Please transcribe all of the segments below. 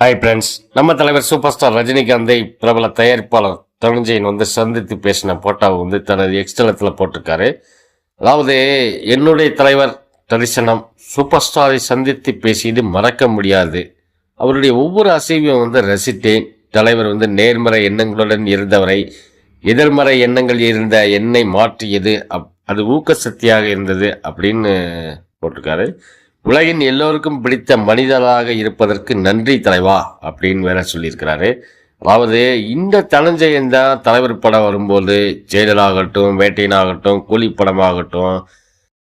Hi friends நம்ம தலைவர் super star ரஜினிகாந்தை பிரபல தயாரிப்பாளர் தனுஞ்சயன் வந்து சந்தித்து பேசின போட்டாவை வந்து தனது எக்ஸ்டலத்தில் போட்டிருக்காரு. அதாவது என்னுடைய தலைவர் தரிசனம் சூப்பர் ஸ்டாரை சந்தித்து பேசியது மறக்க முடியாது. அவருடைய ஒவ்வொரு அசைவையும் வந்து ரசித்தேன். தலைவர் வந்து நேர்மறை எண்ணங்களுடன் இருந்தவரை எதிர்மறை எண்ணங்கள் இருந்த என்னை மாற்றியது அப் அது ஊக்க சக்தியாக இருந்தது அப்படின்னு போட்டிருக்காரு. உலகின் எல்லோருக்கும் பிடித்த மனிதராக இருப்பதற்கு நன்றி தலைவா அப்படின்னு வேற சொல்லியிருக்கிறாரு. அதாவது இந்த தனஞ்செயன் தான் தலைவர் படம் வரும்போது ஜெயலலாகட்டும் வேட்டையனாகட்டும் கூலி படமாகட்டும்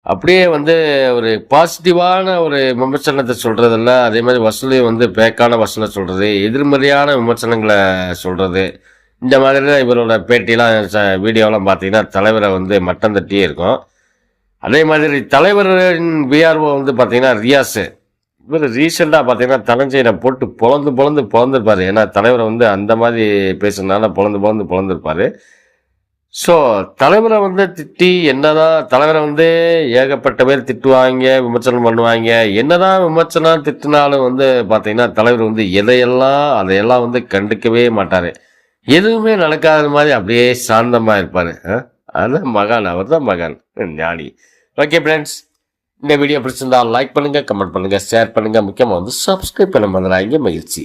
அப்படியே வந்து ஒரு பாசிட்டிவான ஒரு விமர்சனத்தை சொல்கிறதில்ல அதே மாதிரி வசூலி வந்து பேக்கான வசூலை சொல்கிறது எதிர்மறையான விமர்சனங்களை சொல்கிறது இந்த மாதிரி தான் இவரோட பேட்டியெலாம் ச- வீடியோலாம் பார்த்தீங்கன்னா தலைவரை வந்து மட்டம் தட்டியே இருக்கும். அதே மாதிரி தலைவரின் விஆர்ஓ வந்து பார்த்தீங்கன்னா ரியாஸு. இவர் ரீசெண்டாக பார்த்தீங்கன்னா தனஞ்சயனை போட்டு பொழந்து பொழந்து பொழந்திருப்பாரு ஏன்னா தலைவரை வந்து அந்த மாதிரி பேசுனதுனால பொழந்து பொழந்து பொழந்திருப்பாரு ஸோ தலைவரை வந்து திட்டி என்னதான் தலைவரை வந்து ஏகப்பட்ட பேர் திட்டுவாங்க விமர்சனம் பண்ணுவாங்க. என்னதான் விமர்சனம் திட்டினாலும் வந்து பார்த்தீங்கன்னா தலைவர் வந்து எதையெல்லாம் அதையெல்லாம் வந்து கண்டுக்கவே மாட்டார். எதுவுமே நடக்காத மாதிரி அப்படியே சாந்தமாக இருப்பார். அதுதான் மகான் அவர் தான் மகான் ஞானி. ஓகே ஃப்ரெண்ட்ஸ் இந்த வீடியோ பிடிச்சிருந்தால் லைக் பண்ணுங்கள் கமெண்ட் பண்ணுங்கள் ஷேர் பண்ணுங்கள் முக்கியமாக வந்து சப்ஸ்கிரைப் பண்ண மாதிரி மகிழ்ச்சி.